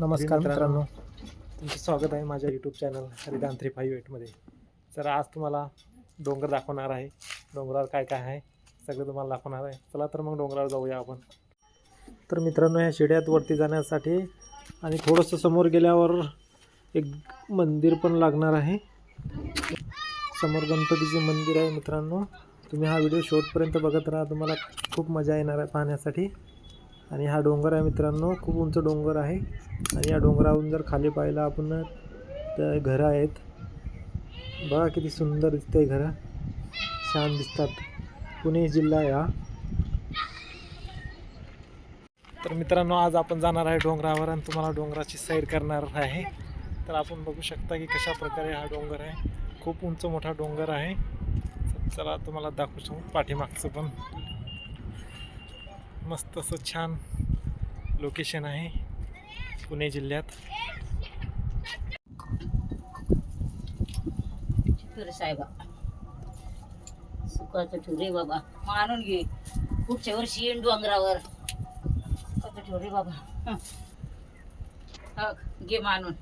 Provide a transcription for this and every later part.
नमस्कार मित्रांनो तुमचं स्वागत आहे माझ्या YouTube channel Haridan three five एटमध्ये तर आज तुम्हाला डोंगर दाखवणार आहे. डोंगरावर काय काय आहे सगळं तुम्हाला दाखवणार आहे. चला तर मग डोंगरावर जाऊया आपण. तर मित्रांनो ह्या शिड्यात वरती जाण्यासाठी आणि थोडंसं समोर गेल्यावर एक मंदिर पण लागणार आहे. समोर गणपतीचे मंदिर आहे मित्रांनो. तुम्ही हा व्हिडिओ शेवटपर्यंत बघत राहा. तुम्हाला खूप मजा येणार आहे पाहण्यासाठी. आणि हा डोंगर आहे मित्रांनो खूप उंच डोंगर आहे. आणि या डोंगरावरून जर खाली पाहिलं आपण तर घरं आहेत. बघा किती सुंदर दिसतंय घरं. छान दिसतात. पुणे जिल्हा या. तर मित्रांनो आज आपण जाणार आहे डोंगरावर आणि तुम्हाला डोंगराची सैर करणार आहे. तर आपण बघू शकता की कशा प्रकारे हा डोंगर आहे. खूप उंच मोठा डोंगर आहे. चला तुम्हाला दाखवू शकू पाठीमागचं पण. मस्त असं छान लोकेशन आहे पुणे जिल्ह्यात. ठेवरे साहेबा. सुखाचं ठेवरे बाबा. मानून घे. पुढच्या वर्षी येईन डोंगरावर. सुखाचं ठेवरे बाबा. हं. हा, घे मानून.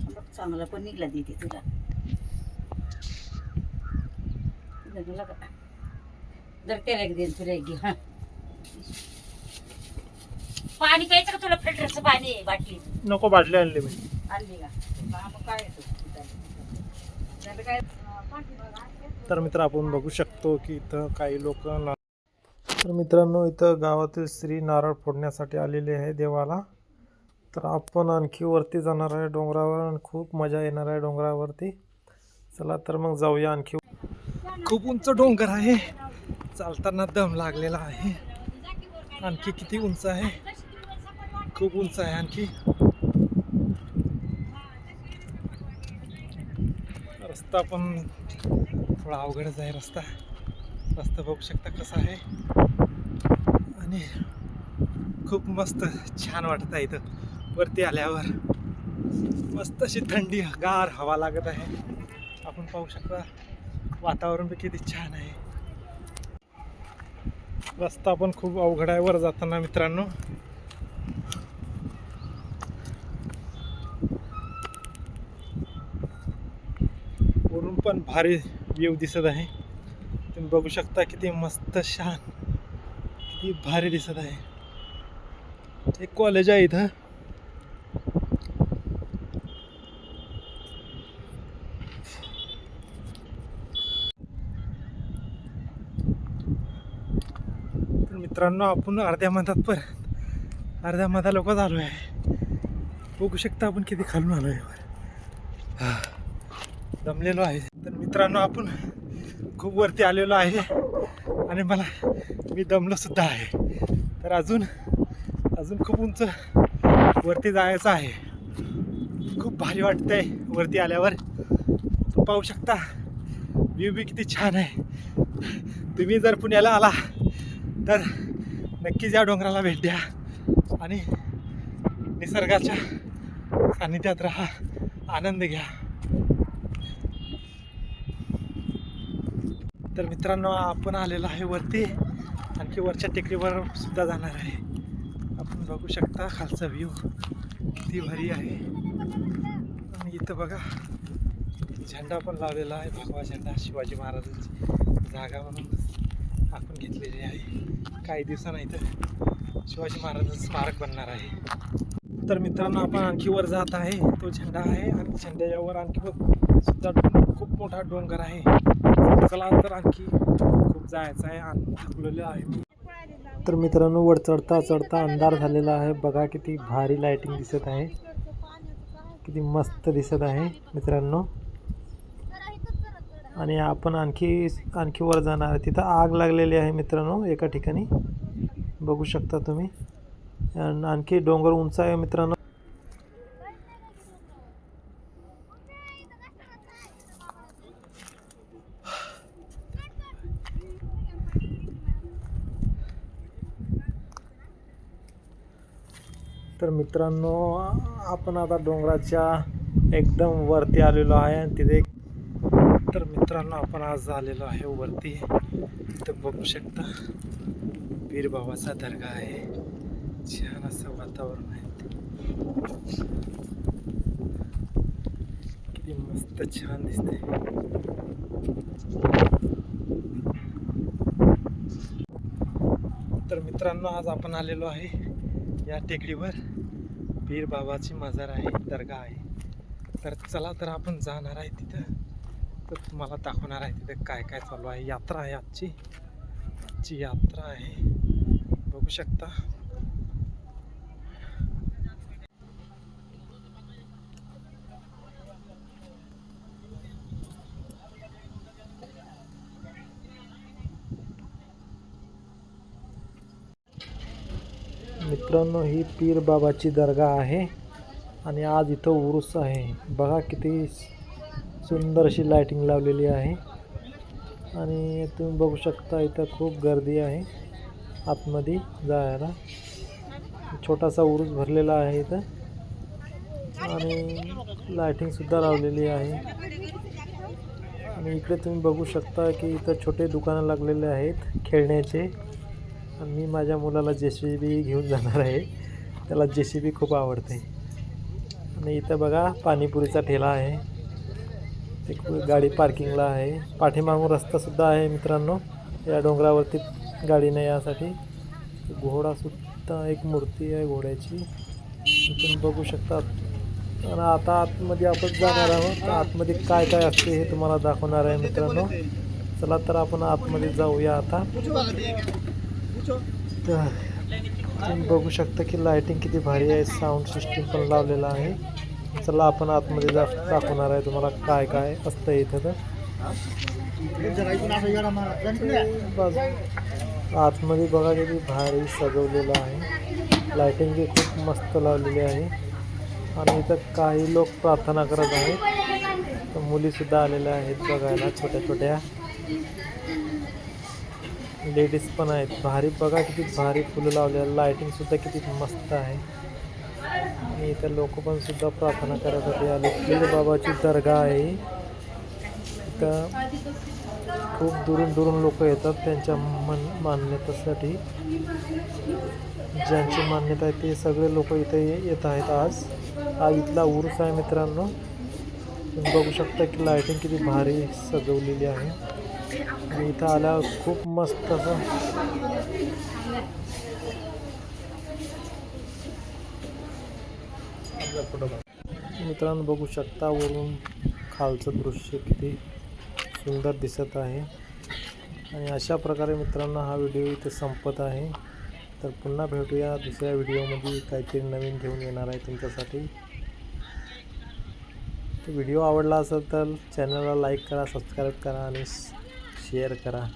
बघ, चांगला पण निघला देते तुला. का? जर त्याला एक देईन तुला एक घे हा. पाणी प्यायचं का तुला? फिल्टरचं पाणी आहे बाटली. नको बाटली आणली मी. आणली का? हा, मग काय येतो? त्याला काय? पाठीमागं आणते. तर मित्र आपण बघू शकतो की इथं काही लोक ना तर मित्रांनो इथं गावातील स्त्री नारळ फोडण्यासाठी आलेले आहे देवाला. तर आपण आणखी वरती जाणार आहे डोंगरावर आणि खूप मजा येणार आहे डोंगरावरती. चला तर मग जाऊया आणखी. खूप उंच डोंगर आहे. चालताना दम लागलेला आहे. आणखी किती उंच आहे? खूप उंच आहे आणखी. रस्ता पण थोडा अवघडच आहे रस्ता. रस्ता बघू शकता कसा आहे. आणि खूप मस्त छान वाटत आहे इथं. वरती आल्यावर मस्त अशी थंडी गार हवा लागत आहे. आपण पाहू शकता वातावरण पण किती छान आहे. रस्ता पण खूप अवघड आहे वर जाताना मित्रांनो. वरून पण भारी व्ह्यू दिसत आहे. तुम्ही बघू शकता किती मस्त शान किती भारी दिसत आहे. एक कॉलेज आहे इथं तर मित्रांनो आपण अर्ध्या मधात पण अर्ध्या मधा लोक आलो आहे बघू शकता आपण किती खालून आलो आहे दमलेलो आहे. तर मित्रांनो आपण खूप वरती आलेलो आहे आणि मला मी दमलो सुद्धा आहे. तर अजून अजून खूप उंच वरती जायचं आहे. खूप भारी वाटतंय वरती आल्यावर. तू पाहू शकता व्ह्यू बी किती छान आहे. तुम्ही जर पुण्याला आला तर नक्कीच या डोंगराला भेट द्या. आणि निसर्गाच्या सानिध्यात राहा. आनंद घ्या. तर मित्रांनो आपण आलेलो आहे वरती. आणखी वरच्या टेकडीवर सुद्धा जाणार आहे. आपण बघू शकता खालचा व्ह्यू किती भारी आहे. आणि इथं बघा झेंडा पण लावलेला आहे. भगवा झेंडा शिवाजी महाराजांची जागा म्हणून. आपण घेतलेली आहे. काही दिवसांना इथं शिवाजी महाराजांचं स्मारक बनणार आहे. तर मित्रांनो आपण आणखी वर जात आहे. तो झेंडा आहे आणि झेंड्याच्या वर आणखी सुद्धा खूप मोठा डोंगर आहे. चला तर आणखी खूप जायचं आहे आणि थकलेलं आहे तर मित्रांनो वर चढता चढता अंधार झालेला आहे. बघा किती भारी लाइटिंग दिसत आहे. किती मस्त दिसत आहे मित्रांनो. आणि आपण आणखी आणखी वर जाणार आहे. तिथं आग लागलेली आहे मित्रांनो एका ठिकाणी. बघू शकता तुम्ही. आणखी डोंगर उंच आहे मित्रांनो. तर मित्रांनो आपण आता डोंगराच्या एकदम वरती आलेलो आहे आणि तिथे तर मित्रांनो आपण आज आलेलो आहे वरती. इथं बघू शकता वीरबाबाचा दर्गा आहे. छान असं वातावरण आहे किती मस्त छान दिसते तर मित्रांनो आज आपण आलेलो आहे या टेकडीवर. पीर बाबाची मजार आहे दर्गा आहे. तर चला तर आपण जाणार आहे तिथं. तर तुम्हाला दाखवणार आहे तिथं काय काय चालू आहे. यात्रा आहे आजची. आजची यात्रा आहे. बघू शकता. मित्रांनो ही पीर बाबाची दर्गा आहे आणि आज इथं उरूस आहे. बघा किती सुंदर अशी लाइटिंग लावलेली आहे. आणि तुम्ही बघू शकता इथं खूप गर्दी आहे. आतमध्ये जायला. छोटासा उरूस भरलेला आहे इथं. आणि लाइटिंगसुद्धा लावलेली आहे. आणि इकडे तुम्ही बघू शकता की इथं छोटे दुकानं लागलेले आहेत खेळण्याचे. आणि मी माझ्या मुलाला जे सी बी घेऊन जाणार आहे. त्याला जे सी बी खूप आवडते. आणि इथं बघा पाणीपुरीचा ठेला आहे. एक गाडी पार्किंगला आहे. पाठीमागून रस्तासुद्धा आहे मित्रांनो. या डोंगरावरती गाडी नाही यासाठी. घोडासुद्धा एक मूर्ती आहे घोड्याची. तुम्ही बघू शकता. आणि आता आतमध्ये आपण जाणार आहोत. तर आतमध्ये काय काय असते हे तुम्हाला दाखवणार आहे मित्रांनो. चला तर आपण आतमध्ये जाऊया आता. तुम्ही बघू शकता की लाइटिंग किती भारी आहे. साऊंड सिस्टीम पण लावलेला आहे. चला आपण आतमध्ये जा दाखवणार आहे तुम्हाला काय काय असतं इथं तर. आतमध्ये बघा किती भारी सजवलेलं आहे. लाइटिंग बी खूप मस्त लावलेली आहे. आणि इथं काही लोक प्रार्थना करत आहेत. तर मुलीसुद्धा आलेल्या आहेत बघायला छोट्या छोट्या. लेडीज पण आहेत. भारी बघा किती भारी फुलं लावलेलं लाइटिंग सुद्धा किती मस्त आहे. आणि इथं लोक पण सुद्धा प्रार्थना करायसाठी आले पीर बाबाची दर्गा आहे. इथं खूप दुरून दुरून लोक येतात त्यांच्या मन मान्यतेसाठी. ज्यांची मान्यता आहे ते सगळे लोक इथे येत आहेत आज. हा इथला उरूस आहे मित्रांनो. तुम्ही बघू शकता की लाइटिंग किती भारी सजवलेली आहे. आणि इथं आल्यावर खूप मस्त असं मित्रांनो बघू शकता वरून खालचं दृश्य किती सुंदर दिसत आहे. आणि अशा प्रकारे मित्रांनो हा व्हिडिओ इथे संपत आहे. तर पुन्हा भेटूया दुसऱ्या व्हिडिओमध्ये. काहीतरी नवीन घेऊन येणार आहे तुमच्यासाठी. व्हिडिओ आवडला असेल तर चॅनलला लाईक करा सबस्क्राईब करा आणि शेअर करा.